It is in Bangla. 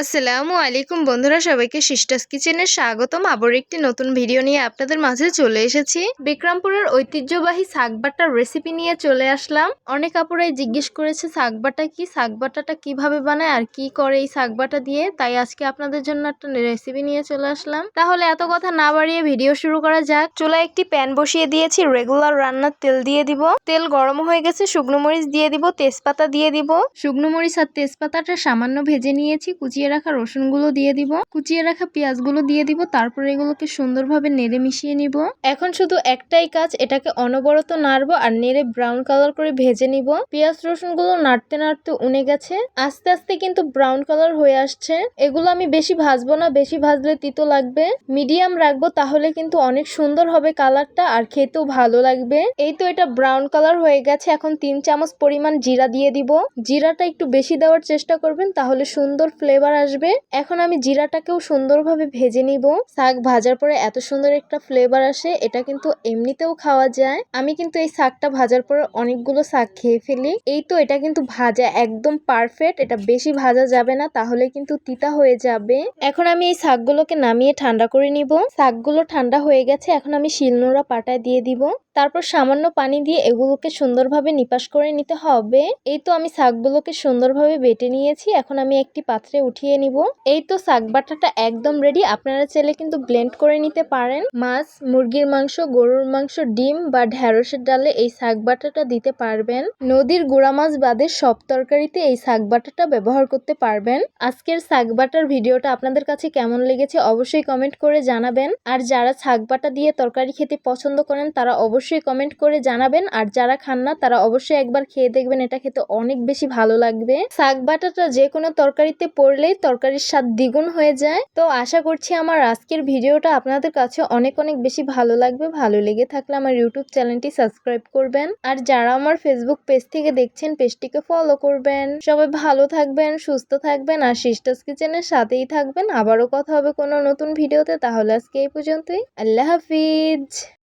আসসালামু আলাইকুম বন্ধুরা, সবাইকে সিস্টাস কিচেনে স্বাগতম। আবার একটি নতুন ভিডিও নিয়ে আপনাদের মাঝে চলে এসেছি। বিক্রমপুরের ঐতিহ্যবাহী শাকবাটার রেসিপি নিয়ে চলে আসলাম। অনেক আপুরাই জিজ্ঞেস করেছে, শাকবাটা কি? শাকবাটাটা কীভাবে বানায়? আর কি করে এই শাকবাটা দিয়ে? তাই আজকে আপনাদের জন্য একটা রেসিপি নিয়ে চলে আসলাম। তাহলে এত কথা না বাড়িয়ে ভিডিও শুরু করা যাক। চুলায় একটি প্যান বসিয়ে দিয়েছি রেগুলার রান্নার তেল দিয়ে দিব। তেল গরম হয়ে গেছে, শুকনো মরিচ দিয়ে দিব, তেজপাতা দিয়ে দিব। শুকনো মরিচ আর তেজপাতাটা সামান্য ভেজে নিয়েছি, কুচিয়ে রাখা রসুনগুলো দিয়ে দিব, কুচিয়ে রাখা পেঁয়াজগুলো দিয়ে দিব, তারপর এগুলোকে সুন্দরভাবে নেড়ে মিশিয়ে নিব। এখন শুধু একটাই কাজ, এটাকে অনবরত নাড়বো আর নেড়ে ব্রাউন কালার করে ভেজে নিব। পেঁয়াজ রসুনগুলো নাড়তে নাড়তে উনে গেছে, আস্তে আস্তে কিন্তু ব্রাউন কালার হয়ে আসছে। এগুলো আমি বেশি ভাজবো না, বেশি ভাজলে তিতো লাগবে। মিডিয়াম রাখব তাহলে কিন্তু অনেক সুন্দর হবে কালারটা আর খেতেও ভালো লাগবে। এই তো এটা ব্রাউন কালার হয়ে গেছে, এখন তিন চামচ পরিমাণ জিরা দিয়ে দিব। জিরাটা একটু বেশি দেওয়ার চেষ্টা করবেন, তাহলে সুন্দর ফ্লেভার আসবে। এখন আমি জিরাটাকেও সুন্দরভাবে ভেজে নিব। শাক ভাজার পরে এত সুন্দর একটা ফ্লেভার আসে, এটা কিন্তু এমনিতেও খাওয়া যায়। আমি কিন্তু এই শাকটা ভাজার পরে অনেকগুলো শাক খেয়ে ফেলি। এই তো এটা কিন্তু ভাজা একদম পারফেক্ট এটা বেশি ভাজা যাবে না, তাহলে কিন্তু তিতা হয়ে যাবে। এখন আমি এই শাকগুলোকে নামিয়ে ঠান্ডা করে নিব। শাকগুলো ঠান্ডা হয়ে গেছে, এখন আমি শিলনোড়া পাটায় দিয়ে দিব। তারপর সামান্য পানি দিয়ে এগুলোকে সুন্দরভাবে নিপাস করে নিতে হবে। এই তো আমি শাকগুলোকে সুন্দরভাবে বেটে নিয়েছি, এখন আমি একটি পাত্রে উঠিয়ে নিব। এই তো শাক বাটাটা একদম রেডি আপনারা চাইলে কিন্তু ব্লেন্ড করে নিতে পারেন। মাছ, মুরগির মাংস, গরুর মাংস, ডিম বা ঢ্যাঁড়সের ডালে এই শাক বাটাটা দিতে পারবেন। নদীর গুড়া মাছ বাদে সব তরকারিতে এই শাক বাটাটা ব্যবহার করতে পারবেন। আজকের শাক বাটার ভিডিওটা আপনাদের কাছে কেমন লেগেছে অবশ্যই কমেন্ট করে জানাবেন। আর যারা শাক বাটা দিয়ে তরকারি খেতে পছন্দ করেন, তারা অবশ্যই কমেন্ট করে জানাবেন। আর যারা খান না, তারা অবশ্যই একবার খেয়ে দেখবেন, এটা খেতে অনেক বেশি ভালো লাগবে। শাক বাটাটা যে কোনো তরকারিতে পড়লেই তরকারির স্বাদ দ্বিগুণ হয়ে যায়। তো আশা করছি আমার আজকের ভিডিওটা আপনাদের কাছে অনেক অনেক বেশি ভালো লাগবে। ভালো লেগে থাকলে আমার ইউটিউব চ্যানেলটি সাবস্ক্রাইব করবেন। আর যারা আমার ফেসবুক পেজ থেকে দেখছেন পেজটিকে ফলো করবেন। সবাই ভালো থাকবেন, সুস্থ থাকবেন, আর সিস্টাস কিচেনের সাথেই থাকবেন। আবারও কথা হবে কোনো নতুন ভিডিওতে, তাহলে আজকে এই পর্যন্তই। আল্লাহ হাফিজ।